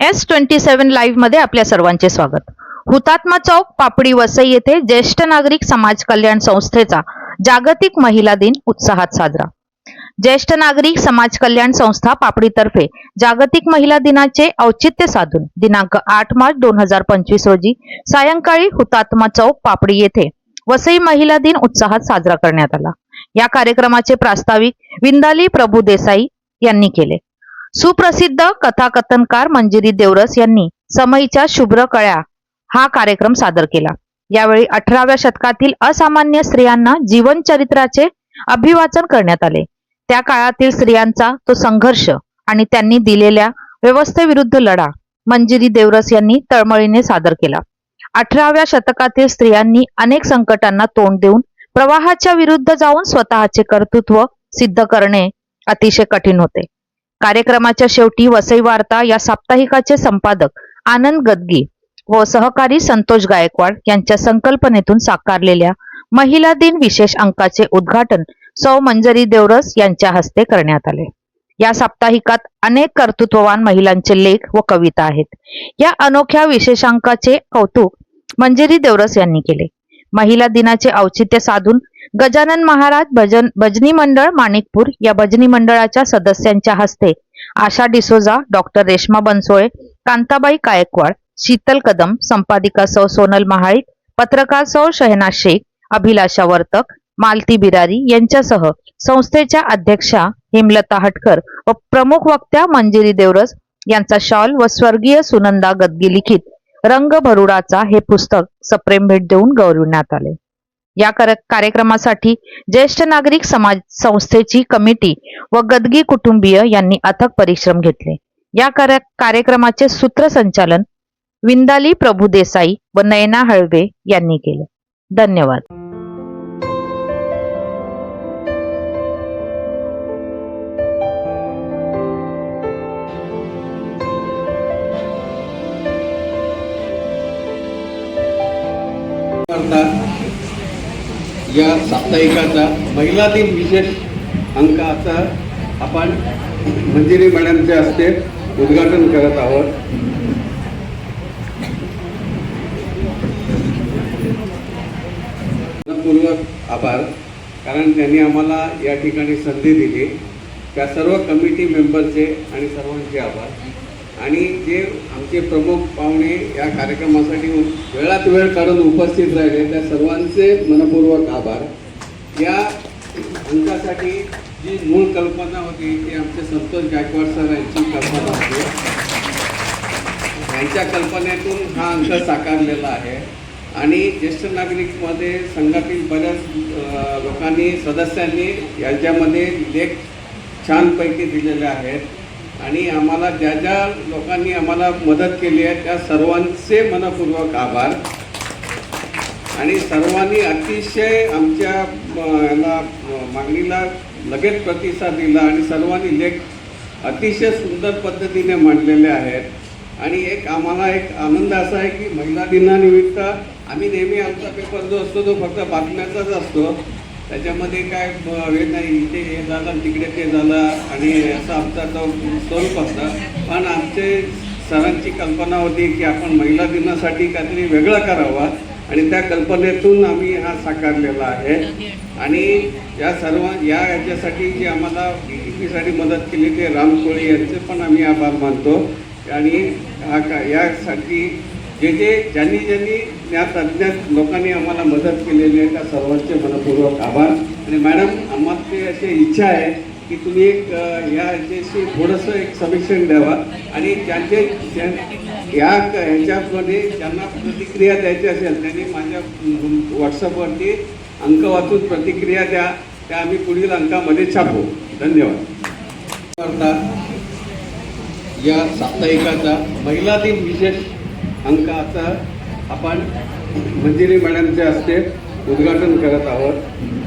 S twenty seven लाईव्हमध्ये आपल्या सर्वांचे स्वागत. हुतात्मा चौक पापडी वसई येथे ज्येष्ठ नागरिक समाज कल्याण संस्थेचा जागतिक महिला दिन उत्साहात साजरा. ज्येष्ठ नागरिक समाज कल्याण संस्था पापडीतर्फे जागतिक महिला दिनाचे औचित्य साधून दिनांक आठ मार्च दोन हजार पंचवीस रोजी सायंकाळी हुतात्मा चौक पापडी येथे वसई महिला दिन उत्साहात साजरा करण्यात आला. या कार्यक्रमाचे प्रास्ताविक विंदाली प्रभू देसाई यांनी केले. सुप्रसिद्ध कथाकथनकार मंजिरी देवरस यांनी समईच्या शुभ्र कळ्या हा कार्यक्रम सादर केला. यावेळी अठराव्या शतकातील असामान्य स्त्रियांना जीवन चरित्राचे अभिवाचन करण्यात आले. त्या काळातील स्त्रियांचा तो संघर्ष आणि त्यांनी दिलेल्या व्यवस्थेविरुद्ध लढा मंजिरी देवरस यांनी तळमळीने सादर केला. अठराव्या शतकातील स्त्रियांनी अनेक संकटांना तोंड देऊन प्रवाहाच्या विरुद्ध जाऊन स्वतःचे कर्तृत्व सिद्ध करणे अतिशय कठीण होते. कार्यक्रमाच्या शेवटी वसई वार्ता या साप्ताहिकाचे संपादक आनंद गदगी व सहकारी संतोष गायकवाड यांच्या संकल्पनेतून साकारलेल्या महिला दिन विशेष अंकाचे उद्घाटन सौ मंजरी देवरस यांच्या हस्ते करण्यात आले. या साप्ताहिकात अनेक कर्तृत्ववान महिलांचे लेख व कविता आहेत. या अनोख्या विशेषांकाचे कौतुक मंजरी देवरस यांनी केले. महिला दिनाचे औचित्य साधून गजानन महाराज भजन भजनी मंडळ माणिकपूर या भजनी मंडळाच्या सदस्यांच्या हस्ते आशा डिसोजा डॉक्टर रेश्मा बनसोळे कांताबाई गायकवाड शीतल कदम संपादिका सौ सोनल महाळिक पत्रकार सौ शहनाज शेख अभिलाषा वर्तक मालती बिरारी यांच्यासह संस्थेच्या अध्यक्षा हेमलता हटकर व प्रमुख वक्त्या मंजिरी देवरस यांचा शॉल व स्वर्गीय सुनंदा गदगी लिखित रंग भरुडाचा हे पुस्तक सप्रेम भेट देऊन गौरविण्यात आले. या कार्यक्रमासाठी ज्येष्ठ नागरिक समाज संस्थेची कमिटी व गदगी कुटुंबीय यांनी अथक परिश्रम घेतले. या कार्यक्रमाचे सूत्रसंचालन विंदाली प्रभू देसाई व नयना हळवे यांनी केले. धन्यवाद. या साप्ताहिकाचा महिला दिन विशेष अंकाचा आपण मंजिरी मॅडमचे हस्ते उद्घाटन करत आहोत. मनपूर्वक आभार कारण त्यांनी आम्हाला या ठिकाणी संधी दिली. त्या सर्व कमिटी मेंबरचे आणि सर्वांचे आभार. आणि जे आमचे प्रमुख पाहुणे या कार्यक्रमासाठी वेळात वेळ काढून उपस्थित राहिले त्या सर्वांचे मनपूर्वक आभार. या अंकासाठी जी मूळ कल्पना होती ती आमचे संतोष गायकवाड सर यांची कल्पना होती. यांच्या कल्पनेतून हा अंक साकारलेला आहे. आणि ज्येष्ठ नागरिकमध्ये संघातील बऱ्याच लोकांनी सदस्यांनी यांच्यामध्ये लेख छानपैकी दिलेले आहेत. आणि आम्हाला ज्या ज्या लोकांनी आम्हाला मदत केली आहे त्या सर्वांचे मनपूर्वक आभार. आणि सर्वांनी अतिशय आमच्या याला मागणीला लगेच प्रतिसाद दिला आणि सर्वांनी लेख अतिशय सुंदर पद्धतीने मांडलेले आहेत. आणि एक आम्हाला एक आनंद असा आहे की महिला दिनानिमित्त आम्ही नेहमी आमचा पेपर जो असतो तो फक्त बातम्याचाच असतो. त्याच्यामध्ये काय अ, हे नाही इथे हे झालं तिकडे ते झालं आणि असं आमचा तो स्वरूप असतं पण आमचे सरांची कल्पना होती की आपण महिला दिनासाठी काहीतरी वेगळं करावा आणि त्या कल्पनेतून आम्ही हा साकारलेला आहे. आणि या सर्व या याच्यासाठी जे आम्हाला साठी मदत केली ते राम कोळी यांचे पण आम्ही आभार मानतो. आणि हा का यासाठी जे जे ज्यांनी ज्यांनी या तज्ज्ञ लोकांनी आम्हाला मदत केलेली आहे. त्या सर्वांचे मनपूर्वक आभार. आणि मॅडम आम्हाला ते अशी इच्छा आहे की तुम्ही एक या याच्याशी थोडंसं एक समीक्षण द्यावा. आणि ज्यांचे या ह्याच्यामध्ये ज्यांना प्रतिक्रिया द्यायची असेल त्यांनी माझ्या व्हॉट्सअपवरती अंक वाचून प्रतिक्रिया द्या. त्या आम्ही पुढील अंकामध्ये छापू. धन्यवाद. या साप्ताहिकाचा महिला दिन विशेष अंकाचा आपण मंजिरी मॅडमच्या हस्ते उद्घाटन करत आहोत.